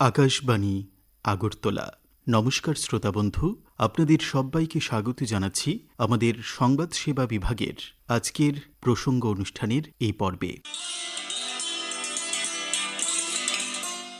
আকাশবাণী, আগরতলা। নমস্কার শ্রোতা বন্ধু, আপনাদের সবাইকে স্বাগত জানাচ্ছি আমাদের সংবাদ সেবা বিভাগের আজকের প্রসঙ্গ অনুষ্ঠানের এই পর্বে।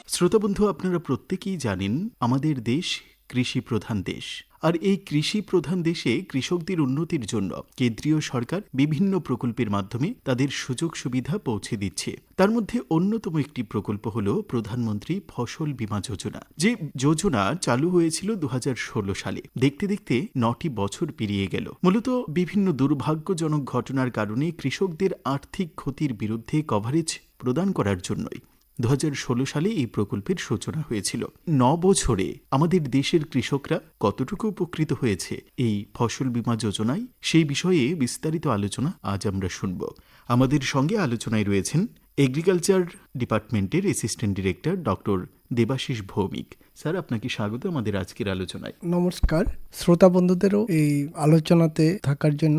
শ্রোতা বন্ধু, আপনারা প্রত্যেকেই জানেন, আমাদের দেশ কৃষি প্রধান দেশ। আর এই কৃষি প্রধান দেশে কৃষকদের উন্নতির জন্য কেন্দ্রীয় সরকার বিভিন্ন প্রকল্পের মাধ্যমে তাদের সুযোগ সুবিধা পৌঁছে দিচ্ছে। তার মধ্যে অন্যতম একটি প্রকল্প হল প্রধানমন্ত্রী ফসল বীমা যোজনা। যে যোজনা চালু হয়েছিল দু হাজার ষোলো সালে, দেখতে দেখতে নটি বছর পেরিয়ে গেল। মূলত বিভিন্ন দুর্ভাগ্যজনক ঘটনার কারণে কৃষকদের আর্থিক ক্ষতির বিরুদ্ধে কভারেজ প্রদান করার জন্যই। দু হাজার ষোলো সালে এই প্রকল্পের সূচনা হয়েছিল। ন বছরে আমাদের দেশের কৃষকরা কতটুকু উপকৃত হয়েছে এই ফসল বীমা যোজনায়, সেই বিষয়ে বিস্তারিত আলোচনা আজ আমরা শুনব। আমাদের সঙ্গে আলোচনায় রয়েছেন এগ্রিকালচার ডিপার্টমেন্টের assistant director doctor Debashis Bhowmik. Sir আপনাকে স্বাগত আমাদের আজকের আলোচনায়। নমস্কার। শ্রোতা বন্ধুদেরও এই আলোচনাতে থাকার জন্য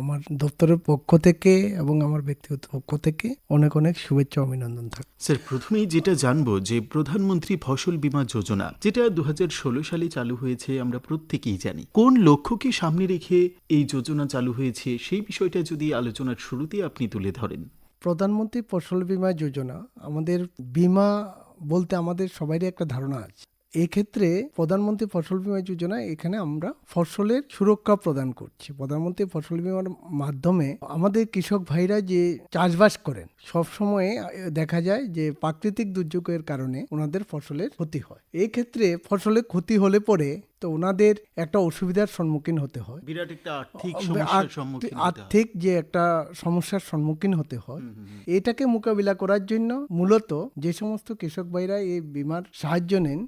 আমার দপ্তরের পক্ষ থেকে এবং আমার ব্যক্তিগত পক্ষ থেকে অনেক অনেক শুভেচ্ছা অভিনন্দন থাক। স্যার প্রথমেই যেটা জানব যে প্রধানমন্ত্রী ফসল বীমা যোজনা যেটা দু হাজার ষোলো সালে চালু হয়েছে আমরা প্রত্যেকেই জানি। কোন লক্ষ্যকে সামনে রেখে এই যোজনা চালু হয়েছে সেই বিষয়টা যদি আলোচনার শুরুতে আপনি তুলে ধরেন। প্রধানমন্ত্রী ফসল বীমা যোজনা আমাদের বিমা বলতে আমাদের সবারই একটা ধারণা আছে। এক্ষেত্রে প্রধানমন্ত্রী ফসল বীমা যোজনা এখানে আমরা ফসলের সুরক্ষা প্রদান করছি। প্রধানমন্ত্রী ফসল বীমার মাধ্যমে আমাদের কৃষক ভাইরা যে চাষবাস করেন সব সময় দেখা যায় যে প্রাকৃতিক দুর্যোগের কারণে ওনাদের ফসলের ক্ষতি হয়। এই ক্ষেত্রে ফসলের ক্ষতি হলে পরে তো ওনাদের একটা অসুবিধার সম্মুখীন হতে হয়। বিরাট একটা আর্থিক আর্থিক- আর্থিক যে একটা সমস্যার সম্মুখীন হতে হয় এটাকে মোকাবিলা করার জন্য মূলত যে সমস্ত কৃষক ভাইরা এই বিমার সাহায্য নেন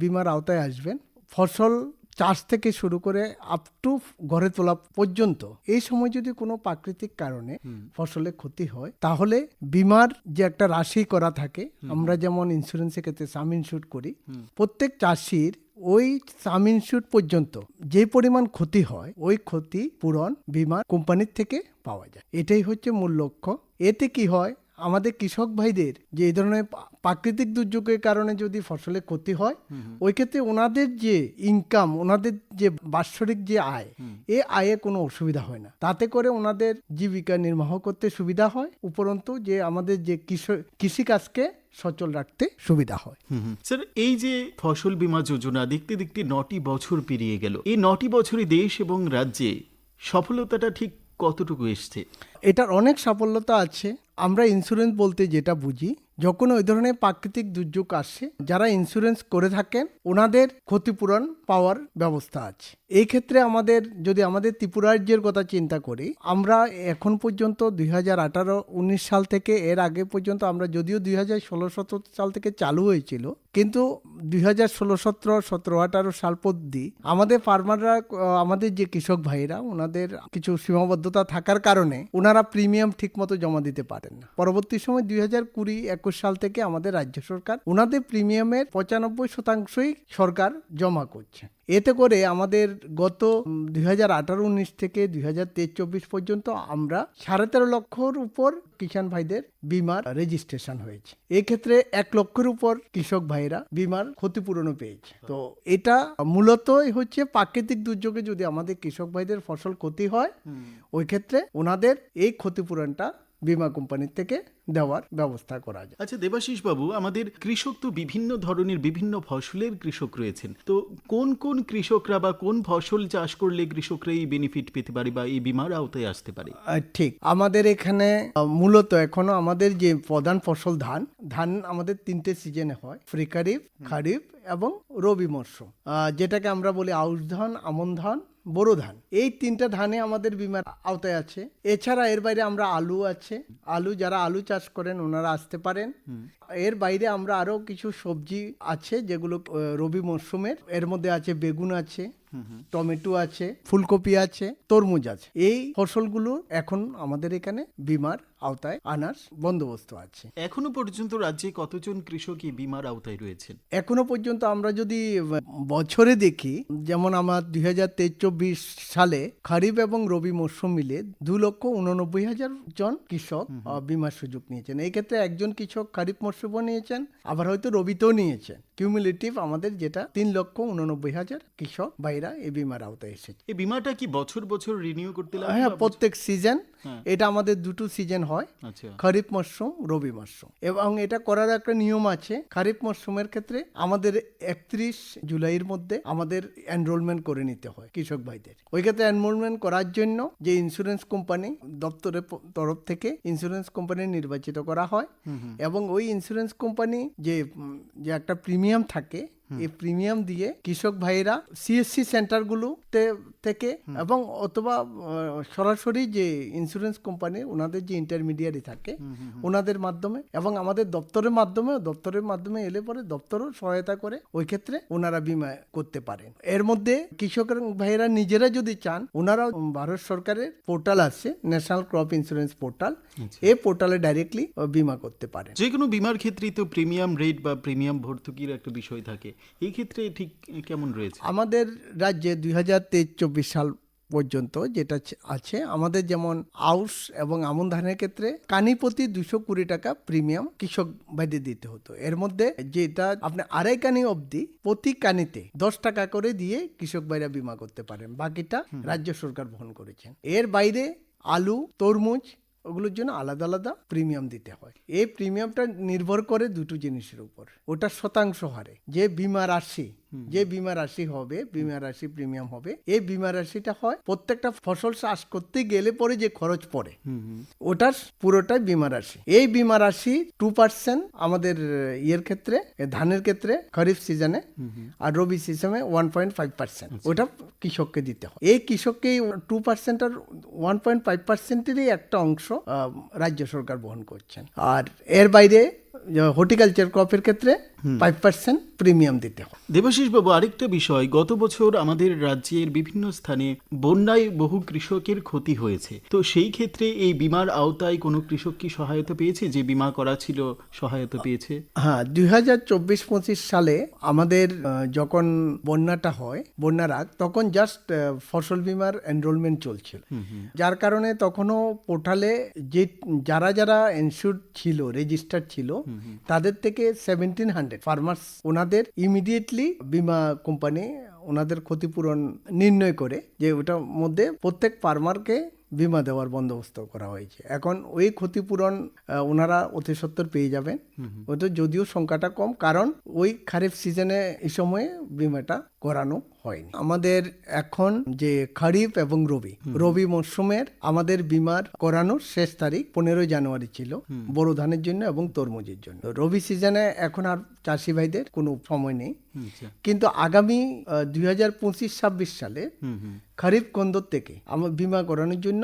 বিমার আওতায় আসবেন। ফসল চাষ থেকে শুরু করে আপ টু ঘরে তোলা পর্যন্ত। এই সময় যদি কোনো প্রাকৃতিক কারণে ফসলের ক্ষতি হয় তাহলে বিমার যে একটা রাশি করা থাকে আমরা যেমন ইন্স্যুরেন্সের ক্ষেত্রে সাম ইনস্যুর করি প্রত্যেক চাষির ওই সাম ইনস্যুর পর্যন্ত যে পরিমাণ ক্ষতি হয় ওই ক্ষতি পূরণ বিমা কোম্পানির থেকে পাওয়া যায়। এটাই হচ্ছে মূল লক্ষ্য। এতে কি হয় আমাদের কৃষক ভাইদের যে এই ধরনের প্রাকৃতিক দুর্যোগের কারণে যদি ফসলের ক্ষতি হয় ওই ক্ষেত্রে ওনাদের যে ইনকাম ওনাদের যে বাৎসরিক যে আয় এ আয়ে কোনো অসুবিধা হয় না। তাতে করে ওনাদের জীবিকা নির্বাহ করতে সুবিধা হয় উপরন্তু যে আমাদের যে কৃষক কৃষিকাজকে সচল রাখতে সুবিধা হয়। স্যার এই যে ফসল বীমা যোজনা দেখতে দেখতে নটি বছর পেরিয়ে গেল। এই নটি বছরে দেশ এবং রাজ্যে সফলতাটা ঠিক কতটুকু এসছে? এটার অনেক সাফল্যতা আছে আমরা ইন্স্যুরেন্স বলতে যেটা বুঝি, যখন ওই ধরনের প্রাকৃতিক দুর্যোগ আসে, যারা ইন্স্যুরেন্স করে থাকেন, ওনাদের ক্ষতিপূরণ পাওয়ার ব্যবস্থা আছে। এই ক্ষেত্রে আমাদের, যদি আমাদের ত্রিপুরা রাজ্যের কথা চিন্তা করি, আমরা এখন পর্যন্ত দুই হাজার আঠারো, উনিশ সাল থেকে এর আগে পর্যন্ত আমরা যদিও দুই হাজার ষোলো সতেরো সাল থেকে চালু হয়েছিল, কিন্তু দুই হাজার ষোলো সতেরো সতেরো আঠারো সাল পর্যন্ত আমাদের ফার্মাররা আমাদের যে কৃষক ভাইরা ওনাদের কিছু সীমাবদ্ধতা থাকার কারণে ওনারা প্রিমিয়াম ঠিকমতো জমা দিতে পারেন না। পরবর্তী সময় দুই হাজার কুড়ি একুশ সাল থেকে আমাদের রাজ্য সরকার ওনাদের প্রিমিয়ামের পঁচানব্বই শতাংশই সরকার জমা করছে। এতে করে আমাদের গত দুই হাজার আঠারো উনিশ থেকে দুই হাজার তেইশ চব্বিশ পর্যন্ত আমরা সাড়ে তেরো লক্ষর উপর কিষাণ ভাইদের বিমার রেজিস্ট্রেশন হয়েছে। এক্ষেত্রে এক লক্ষের উপর কৃষক ভাইরা বিমার ক্ষতিপূরণও পেয়েছে। তো এটা মূলত হচ্ছে প্রাকৃতিক দুর্যোগে যদি আমাদের কৃষক ভাইদের ফসল ক্ষতি হয় ওই ক্ষেত্রে ওনাদের এই ক্ষতিপূরণটা বিমা কোম্পানির থেকে দেওয়ার ব্যবস্থা করা যায়। আচ্ছা দেবাশিস বাবু আমাদের কৃষক তো বিভিন্ন ধরনের বিভিন্ন ফসলের কৃষক রয়েছেন। তো কোন কোন কৃষকরা বা কোন ফসল চাষ করলে কৃষকরা এই বেনিফিট পেতে পারে বা এই বিমার আওতায় আসতে পারে? ঠিক। আমাদের এখানে মূলত এখনও আমাদের যে প্রধান ফসল ধান ধান আমাদের তিনটে সিজনে হয়। ফ্রিকারিফ খারিফ এবং রবি মরশুম। যেটাকে আমরা বলি আউশ ধান আমন ধান বোরো ধান। এই তিনটা ধানে আমাদের বিমার আওতায় আছে। এছাড়া এর বাইরে আমরা আলু আছে। আলু যারা আলু চাষ করেন ওনারা আসতে পারেন। এর বাইরে আমরা আরও কিছু সবজি আছে যেগুলো রবি মরশুমের। এর মধ্যে আছে বেগুন আছে টমেটো আছে ফুলকপি আছে তরমুজ আছে। এই ফসলগুলো এখন আমাদের এখানে বিমার আওতায় আনার বন্দোবস্ত আছে। এখনও পর্যন্ত রাজ্যে কতজন কৃষক এই বিমার আওতায় রয়েছেন? এখনও পর্যন্ত আমরা যদি বছরে দেখি যেমন আমার দুই হাজার তেইশ চব্বিশ সালে খারিফ এবং রবি মরশুম মিলে দু লক্ষ উননব্বই হাজার জন কৃষক বিমার সুযোগ নিয়েছেন। এই ক্ষেত্রে একজন কৃষক খারিফ মরশুমও নিয়েছেন আবার হয়তো রবিতেও নিয়েছেন। কিউমুলেটিভ আমাদের যেটা তিন লক্ষ উননব্বই হাজার কৃষক ভাইরা এই বিমার আওতায় এসেছে। এই বিমাটা কি বছর বছর রিনিউ করতে হ্যাঁ প্রত্যেক সিজন এটা আমাদের দুটো সিজন হয়। আচ্ছা। খরিফ মরশুম রবি মরশুম এবং এটা করার একটা নিয়ম আছে। খরিফ মরশুমের ক্ষেত্রে আমাদের একত্রিশ জুলাইয়ের মধ্যে আমাদের এনরোলমেন্ট করে নিতে হয় কৃষক ভাইদের। ওই ক্ষেত্রে এনরোলমেন্ট করার জন্য যে ইন্স্যুরেন্স কোম্পানি দপ্তরের তরফ থেকে ইন্স্যুরেন্স কোম্পানি নির্বাচিত করা হয়। এবং ওই ইন্স্যুরেন্স কোম্পানি যে যে একটা প্রিমিয়াম থাকে এই প্রিমিয়াম দিয়ে কৃষক ভাইরা সিএসসি সেন্টারগুলোতে থেকে এবং অথবা সরাসরি যে ইন্স্যুরেন্স কোম্পানি ওনাদের যে ইন্টারমিডিয়ারি থাকে ওনাদের মাধ্যমে এবং আমাদের দপ্তরের মাধ্যমে দপ্তরের মাধ্যমে এলে পরে দপ্তরও সহায়তা করে ওই ক্ষেত্রে ওনারা বিমা করতে পারেন। এর মধ্যে কৃষকের ভাইয়েরা নিজেরা যদি চান ওনারা ভারত সরকারের পোর্টাল আছে ন্যাশনাল ক্রপ ইন্স্যুরেন্স পোর্টাল। এই পোর্টালে ডাইরেক্টলি বিমা করতে পারে যে কোনো বিমার ক্ষেত্রেই তো প্রিমিয়াম রেট বা প্রিমিয়াম ভর্তুকির একটা বিষয় থাকে। এই ক্ষেত্রে ঠিক কেমন রয়েছে? আমাদের রাজ্যে দুই হাজার তেইশ চব্বিশ সাল পর্যন্ত যেটা আছে আমাদের যেমন আউশ এবং আমন ধানের ক্ষেত্রে কানি প্রতি দুশো কুড়ি টাকা প্রিমিয়াম কৃষক ভাইদের দিতে হতো। এর মধ্যে যেটা আপনি আড়াই কানি অবধি প্রতি কানিতে দশ টাকা করে দিয়ে কৃষক ভাইরা বিমা করতে পারেন। বাকিটা রাজ্য সরকার বহন করেছেন। এর বাইরে আলু তরমুজ ওগুলোর জন্য আলাদা আলাদা প্রিমিয়াম দিতে হয়। এই প্রিমিয়ামটা নির্ভর করে দুটো জিনিসের উপর। ওটা শতাংশ হারে। যে বিমা রাশি যে বিমা রাশি হবে বিমা রাশি প্রিমিয়াম হবে এই বিমা রাশিটা হয় প্রত্যেকটা ফসল চাষ করতে গেলে পরে যে খরচ পড়ে ওটার পুরোটাই বিমা রাশি। এই বিমা রাশি টু পার্সেন্ট আমাদের ইয়ের ক্ষেত্রে ধানের ক্ষেত্রে খরিফ সিজনে আর রবি সিজনে ওয়ান পয়েন্ট ফাইভ পার্সেন্ট ওটা কৃষককে দিতে হয়। এই কৃষককে টু পার্সেন্ট আর ওয়ান পয়েন্ট ফাইভ পার্সেন্টেরই একটা অংশ রাজ্য সরকার বহন করছেন। আর এর বাইরে হর্টিকালচার ক্রপের ক্ষেত্রে ফাইভ পার্সেন্ট প্রিমিয়াম দিতে হয় দেবাশিস বাবু আরেকটা বিষয় গত বছর আমাদের রাজ্যের বিভিন্ন স্থানে বন্যায় বহু কৃষকের ক্ষতি হয়েছে। তো সেই ক্ষেত্রে এই বিমার আওতায় কোনো কৃষক কি সহায়তা পেয়েছে? যে বিমা করা ছিল সহায়তা পেয়েছে? হ্যাঁ দুই হাজার চব্বিশ পঁচিশ সালে আমাদের যখন বন্যাটা হয় বন্যার আগ তখন জাস্ট ফসল বিমার এনরোলমেন্ট চলছিল। যার কারণে তখনও পোর্টালে যে যারা যারা ইনস্যুর ছিল রেজিস্টার ছিল তাদের থেকে সেভেন্টিন হান্ড্রেড ফার্মার্স ওনাদের ইমিডিয়েটলি বিমা কোম্পানি ওনাদের ক্ষতিপূরণ নির্ণয় করে যে ওটার মধ্যে প্রত্যেক ফার্মারকে বিমা দেওয়ার বন্দোবস্ত করা হয়েছে। এখন ওই ক্ষতিপূরণ ওনারা অতি সত্তর পেয়ে যাবেন। ওটা যদিও সংখ্যাটা কম কারণ ওই খারিফ সিজনে এই সময়ে বিমাটা করানো হয়নি। আমাদের এখন যে খারিফ এবং রবি রবি মরশুমের আমাদের বিমার করানোর শেষ তারিখ পনেরোই জানুয়ারি ছিল বড় ধানের জন্য এবং তরমুজের জন্য। রবি সিজনে এখন আর চাষি ভাইদের কোনো সময় নেই। আচ্ছা। কিন্তু আগামী দুই হাজার পঁচিশ ছাব্বিশ সালে খারিফ কন্দর থেকে আমার বিমা করানোর জন্য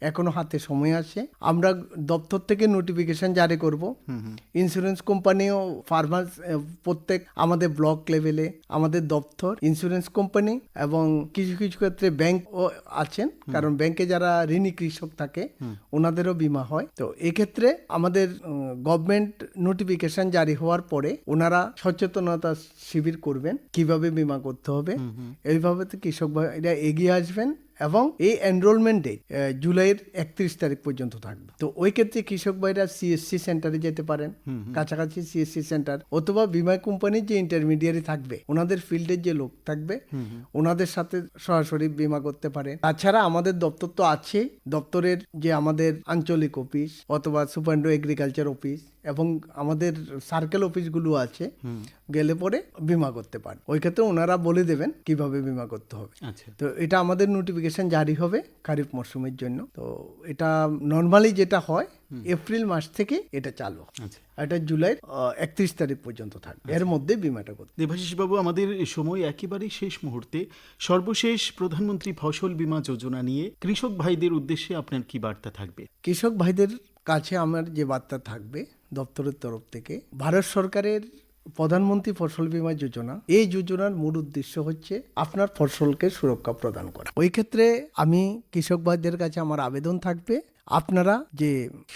এখনও হাতে সময় আছে। আমরা দপ্তর থেকে নোটিফিকেশন জারি করব। ইন্স্যুরেন্স কোম্পানিও ফার্মার প্রত্যেক আমাদের ব্লক লেভেলে আমাদের দপ্তর ইন্স্যুরেন্স কোম্পানি এবং কিছু কিছু ক্ষেত্রে ব্যাংক আছেন। কারণ ব্যাংকে যারা ঋণী কৃষক থাকে ওনাদেরও বিমা হয়। তো এক্ষেত্রে আমাদের গভর্নমেন্ট নোটিফিকেশন জারি হওয়ার পরে ওনারা সচেতনতা শিবির করবেন। কীভাবে বিমা করতে হবে। এইভাবে তো কৃষক ভাইরা এগিয়ে আসবেন। এবং এই এনরোলমেন্ট ডেট জুলাইয়ের একত্রিশ তারিখ পর্যন্ত থাকবে। তো ওই ক্ষেত্রে কৃষক ভাইরা সিএসসি সেন্টারে যেতে পারেন। কাছাকাছি সিএসসি সেন্টার অথবা বিমা কোম্পানির যে ইন্টারমিডিয়ারি থাকবে ওনাদের ফিল্ডের যে লোক থাকবে ওনাদের সাথে সরাসরি বিমা করতে পারে। তাছাড়া আমাদের দপ্তর তো আছে দপ্তরের যে আমাদের আঞ্চলিক অফিস অথবা সুপারিন্টো এগ্রিকালচার অফিস এবং আমাদের সার্কেল অফিসগুলো আছে গেলে পরে বিমা করতে পারে। ওই ক্ষেত্রে ওনারা বলে দেবেন কীভাবে বিমা করতে হবে। আচ্ছা। তো এটা আমাদের নোটিফিকেশন জারি হবে খারিফ মরশুমের জন্য। তো এটা নর্মালি যেটা হয় এপ্রিল মাস থেকে এটা চালু আচ্ছা। এটা জুলাই একত্রিশ তারিখ পর্যন্ত থাকবে। এর মধ্যে বিমাটা করতে দেবাশিস বাবু আমাদের সময় একেবারেই শেষ মুহূর্তে। সর্বশেষ প্রধানমন্ত্রী ফসল বীমা যোজনা নিয়ে কৃষক ভাইদের উদ্দেশ্যে আপনার কি বার্তা থাকবে? কৃষক ভাইদের কাছে আমার যে বার্তা থাকবে দপ্তরের তরফ থেকে ভারত সরকারের প্রধানমন্ত্রী ফসল বীমা যোজনা। এই যোজনার মূল উদ্দেশ্য হচ্ছে আপনার ফসলকে সুরক্ষা প্রদান করা। ওই ক্ষেত্রে আমি কৃষক ভাইদের কাছে আমার আবেদন থাকবে। আপনারা যে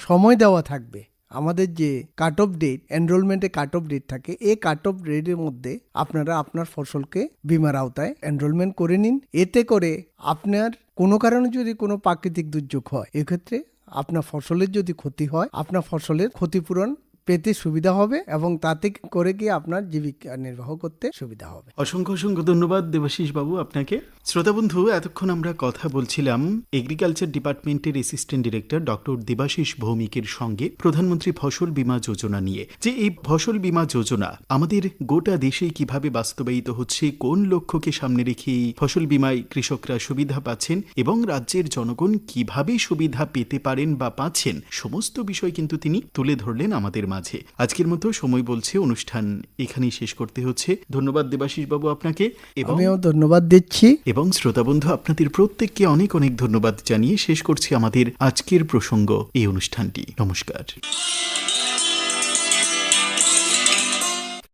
সময় দেওয়া থাকবে, আমাদের যে কাট অফ ডেট এনরোলমেন্টে কাট অফ ডেট থাকে, এই কাট অফ ডেটের মধ্যে আপনারা আপনার ফসলকে বিমার আওতায় এনরোলমেন্ট করে নিন। এতে করে আপনার কোনো কারণে যদি কোনো প্রাকৃতিক দুর্যোগ হয়, এক্ষেত্রে আপনার ফসলের যদি ক্ষতি হয় আপনার ফসলের ক্ষতিপূরণ পেতে সুবিধা হবে এবং তাতে করে গিয়ে আপনার জীবিকা নির্বাহ করতে সুবিধা হবে। অসংখ্য অসংখ্য ধন্যবাদ দেবাশিস বাবু আপনাকে। শ্রোতা বন্ধু, এতক্ষণ আমরা কথা বলছিলাম এগ্রিকালচার ডিপার্টমেন্টের অ্যাসিস্ট্যান্ট ডিরেক্টর ডক্টর দেবাশিস ভৌমিকের সঙ্গে প্রধানমন্ত্রী ফসল বীমা যোজনা নিয়ে। যে এই ফসল বীমা যোজনা আমাদের গোটা দেশে কীভাবে বাস্তবায়িত হচ্ছে, কোন লক্ষ্যকে সামনে রেখে ফসল বীমায় কৃষকরা সুবিধা পাচ্ছেন এবং রাজ্যের জনগণ কীভাবে সুবিধা পেতে পারেন বা পাচ্ছেন, সমস্ত বিষয় কিন্তু তিনি তুলে ধরলেন আমাদের মাঝে। আজকের মতো সময় বলছে অনুষ্ঠান এখানেই শেষ করতে হচ্ছে। ধন্যবাদ দেবাশিস বাবু আপনাকে এবং আমিও ধন্যবাদ দিচ্ছি। এবং শ্রোতা বন্ধু আপনাদের প্রত্যেককে অনেক অনেক ধন্যবাদ জানিয়ে শেষ করছি আমাদের আজকের প্রসঙ্গ এই অনুষ্ঠানটি। নমস্কার।